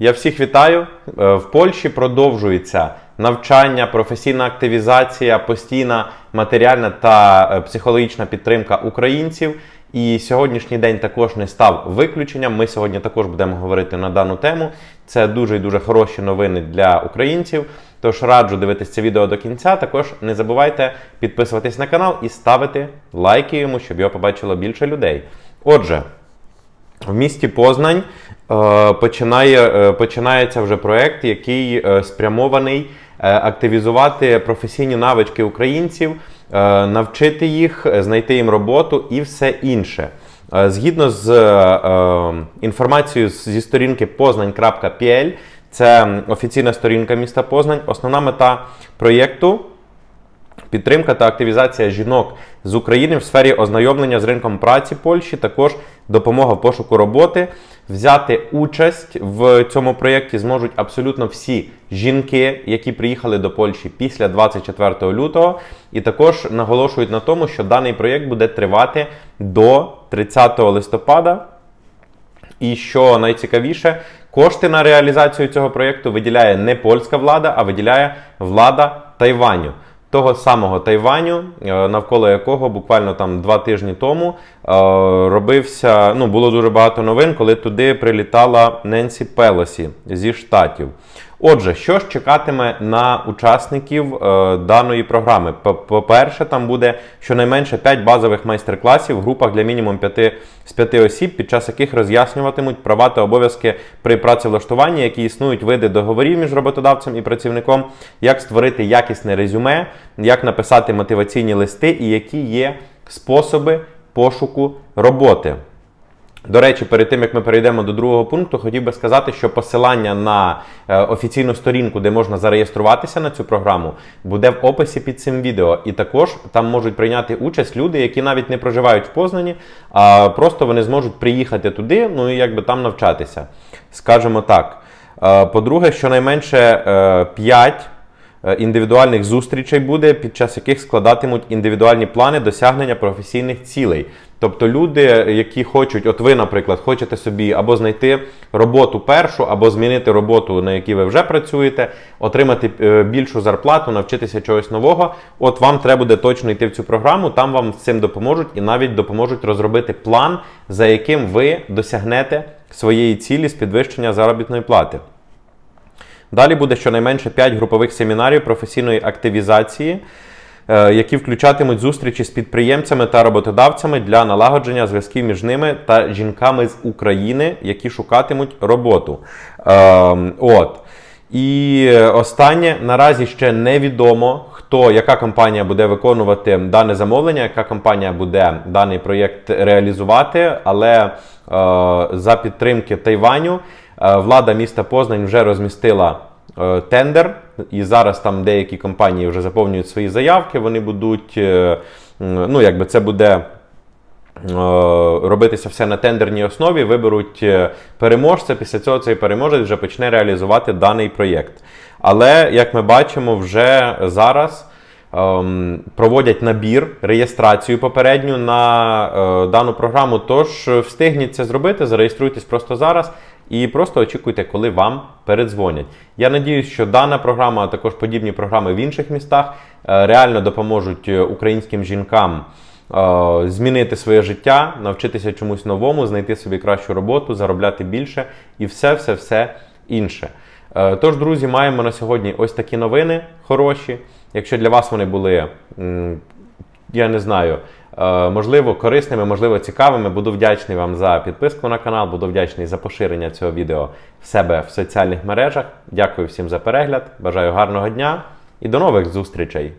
Я всіх вітаю. Е, В Польщі продовжується навчання, професійна активізація, постійна матеріальна та е, психологічна підтримка українців. І сьогоднішній день також не став виключенням. Ми сьогодні також будемо говорити на дану тему. Це дуже і дуже хороші новини для українців. Тож раджу дивитися це відео до кінця. Також не забувайте підписуватись на канал і ставити лайки йому, щоб його побачило більше людей. Отже, в місті Познань е, починає, е, починається вже проект, який е, спрямований активізувати професійні навички українців, навчити їх, знайти їм роботу і все інше. Згідно з інформацією зі сторінки poznań.pl, це офіційна сторінка міста Познань. Основна мета проєкту Підтримка та активізація жінок з України в сфері ознайомлення з ринком праці Польщі, також допомога в пошуку роботи. Взяти участь в цьому проєкті зможуть абсолютно всі жінки, які приїхали до Польщі після 24 лютого. І також наголошують на тому, що даний проєкт буде тривати до 30 листопада. І що найцікавіше, кошти на реалізацію цього проєкту виділяє не польська влада, а виділяє влада Тайваню. Того самого Тайваню, е, навколо якого буквально там два тижні тому е, робився. Ну було дуже багато новин, коли туди прилітала Ненсі Пелосі зі штатів. Отже, що ж чекатиме на учасників е, даної програми? По- По-перше, там буде щонайменше 5 базових майстер-класів в групах для мінімум 5 з 5 осіб, під час яких роз'яснюватимуть права та обов'язки при працевлаштуванні, які існують види договорів між роботодавцем і працівником, як створити якісне резюме, як написати мотиваційні листи і які є способи пошуку роботи. До речі, перед тим як ми перейдемо до другого пункту, хотів би сказати, що посилання на е, офіційну сторінку, де можна зареєструватися на цю програму, буде в описі під цим відео. І також там можуть прийняти участь люди, які навіть не проживають в Познані, а просто вони зможуть приїхати туди, ну і якби там навчатися. Скажемо так. Е, По-друге, щонайменше 5 Е, індивідуальних зустрічей буде, під час яких складатимуть індивідуальні плани досягнення професійних цілей. Тобто люди, які хочуть, от ви, наприклад, хочете собі або знайти роботу першу, або змінити роботу, на якій ви вже працюєте, отримати е, більшу зарплату, навчитися чогось нового. От вам треба буде точно йти в цю програму, там вам з цим допоможуть і навіть допоможуть розробити план, за яким ви досягнете своєї цілі з підвищення заробітної плати. Далі буде щонайменше 5 групових семінарів професійної активізації, е, які включатимуть зустрічі з підприємцями та роботодавцями для налагодження зв'язків між ними та жінками з України, які шукатимуть роботу. Ем, От. І останнє наразі ще невідомо, хто, яка компанія буде виконувати дане замовлення, яка компанія буде даний проєкт реалізувати, але е, за підтримки Тайваню влада міста Познань вже розмістила е, тендер, і зараз там деякі компанії вже заповнюють свої заявки. Вони будуть, е, ну якби це буде. Е, робитися все на тендерній основі, виберуть е, переможця. Після цього цей переможець вже почне реалізувати даний проєкт. Але, як ми бачимо, вже зараз ем, проводять набір, реєстрацію попередню на е, дану програму. Тож е, встигніть це зробити, зареєструйтесь просто зараз. І просто очікуйте, коли вам передзвонять. Я надіюсь, що дана програма, а також подібні програми в інших містах е, реально допоможуть е, українським жінкам е, змінити своє життя, навчитися чомусь новому, знайти собі кращу роботу, заробляти більше і все, все, все інше. Тож, друзі, маємо на сьогодні ось такі новини хороші. Якщо для вас вони були, я не знаю, е, можливо, корисними, можливо, цікавими, буду вдячний вам за підписку на канал, буду вдячний за поширення цього відео в себе в соціальних мережах. Дякую всім за перегляд, бажаю гарного дня і до нових зустрічей!